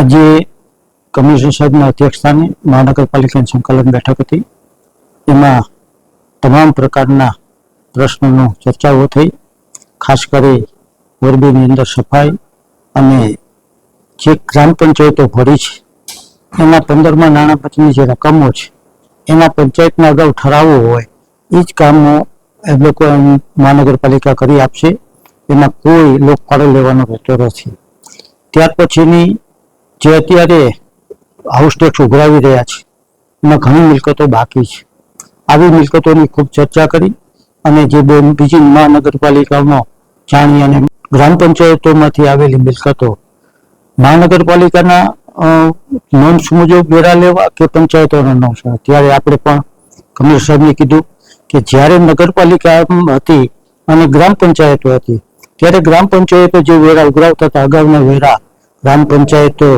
આજે કમિશનર સાહેબના અધ્યક્ષસ્થાને મહાનગરપાલિકાની સંકલન બેઠક હતી. એમાં તમામ પ્રકારના પ્રશ્નોનો ચર્ચાઓ થઈ. ખાસ કરી મોરબીની અંદર સફાઈ અને જે ગ્રામ પંચાયતો ભરી છે, એના પંદરમાં નાણાં જે રકમો છે, એના પંચાયતના અગાઉ ઠરાવો હોય એ જ કામો એ લોકો મહાનગરપાલિકા કરી આપશે. એમાં કોઈ લોકફાળો લેવાનો રહેતો નથી. ત્યાર પછીની જે અત્યારે હાઉસ ટેક્સ ઉઘરાવી રહ્યા છે. એમાં ઘણી મિલકતો બાકી છે. આવી મિલકતોની ખૂબ ચર્ચા કરી અને જે બે બીજી મહાનગરપાલિકાઓનો જાણી અને ગ્રામ પંચાયતોમાંથી આવેલી મિલકતો મહાનગરપાલિકાના નોંધ મુજબ વેરા લેવા કે પંચાયતોના નોંધ ત્યારે આપણે પણ કમિશનર સાહેબને કીધું કે જ્યારે નગરપાલિકા હતી અને ગ્રામ પંચાયતો હતી, ત્યારે ગ્રામ પંચાયતો જે વેરા ઉઘરાવતા હતા, અગાઉના વેરા ગ્રામ પંચાયતો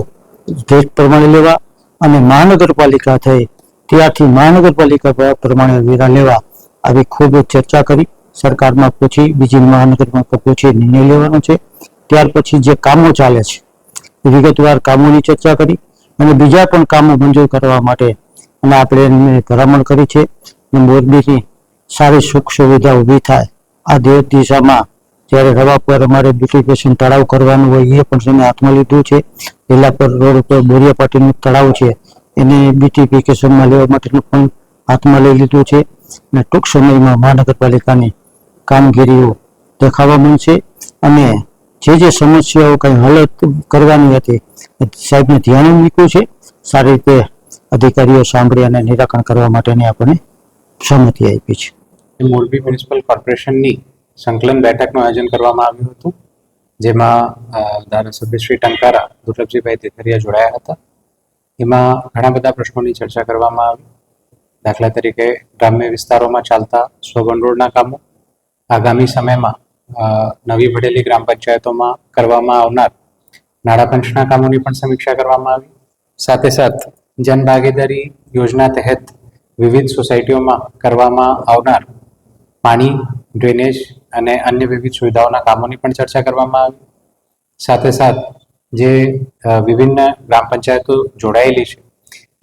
રેટ પ્રમાણે લેવા અને મહાનગરપાલિકા થઈ ત્યારથી મહાનગરપાલિકા પ્રમાણે વેરા લેવા આવી ખૂબ ચર્ચા કરી. સરકારમાં પૂછી, બીજી મહાનગરમાં પૂછી નિર્ણય લેવાનો છે. ત્યાર પછી જે કામો ચાલે છે વિગતવાર કામોની ચર્ચા કરી અને બીજા પણ કામો મંજૂર કરવા માટે અને આપણે ભલામણ કરી છે અને મોરબીની સારી સુખ સુવિધા ઊભી થાય. આ દેવ દિશામાં જ્યારે રવા પર અમારે બ્યુટિફિકેશન તળાવ કરવાનું હોય એ પણ તેને હાથમાં લીધું છે. લીલા પર રોડ ઉપર બોરિયા પાટીનું તળાવ છે. એને બ્યુટિફિકેશનમાં લેવા માટેનું પણ હાથમાં લઈ લીધું છે અને ટૂંક સમયમાં મહાનગરપાલિકાની કામગીરીઓ દેખાવા મળશે અને જે જે સમસ્યાઓ કંઈ હલ કરવાની હતી સાહેબને ધ્યાને મૂક્યું છે. સારી રીતે અધિકારીઓ સાંભળી અને નિરાકરણ કરવા માટેની આપણને સહમતિ આપી છે. મોરબી મ્યુનિસિપલ કોર્પોરેશનની સંકલન બેઠકનું આયોજન કરવામાં આવ્યું હતું. જેમાં ધારાસભ્ય શ્રી ટંકારા, દુર્લભજીભાઈ તેથરિયા જોડાયા હતા. એમાં ઘણા બધા પ્રશ્નોની ચર્ચા કરવામાં આવી. દાખલા તરીકે, ગ્રામ્ય વિસ્તારોમાં ચાલતા સ્વભંડોળના કામો. આગામી સમયમાં નવી ભરેલી ગ્રામ પંચાયતોમાં કરવામાં આવનાર નાણાં પંચના કામોની પણ સમીક્ષા કરવામાં આવી. સાથે સાથ જન ભાગીદારી યોજના તહેત વિવિધ સોસાયટીઓમાં કરવામાં આવનાર પાણી, ડ્રેનેજ અને અન્ય વિવિધ સુવિધાઓના કામોની પણ ચર્ચા કરવામાં આવી. સાથે સાથ જે વિભિન્ન ગ્રામ પંચાયતો જોડાયેલી છે,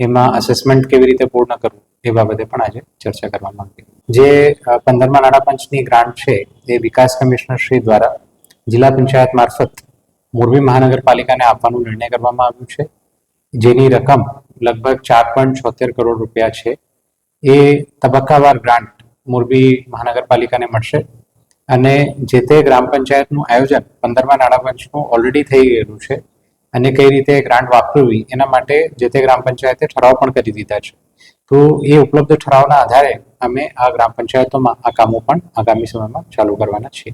એમાં અસેસમેન્ટ કેવી રીતે પૂર્ણ કરવું એ બાબતે પણ આજે ચર્ચા કરવામાં આવી. જે પંદરમા નાણાં પંચની ગ્રાન્ટ છે, એ વિકાસ કમિશનર શ્રી દ્વારા જિલ્લા પંચાયત મારફત મોરબી મહાનગરપાલિકાને આપવાનો નિર્ણય કરવામાં આવ્યો છે. જેની રકમ લગભગ ચાર પોઈન્ટ છોતેર કરોડ રૂપિયા છે. એ તબક્કાવાર ગ્રાન્ટ મોરબી મહાનગરપાલિકાને મળશે. અને જે તે ગ્રામ પંચાયતનું આયોજન પંદરમા નાણાં પંચનું ઓલરેડી થઈ ગયેલું છે અને કઈ રીતે ગ્રાન્ટ વાપરવી એના માટે જે તે ગ્રામ પંચાયતે ઠરાવ પણ કરી દીધા છે. તો એ ઉપલબ્ધ ઠરાવના આધારે અમે આ ગ્રામ પંચાયતોમાં આ કામો પણ આગામી સમયમાં ચાલુ કરવાના છીએ.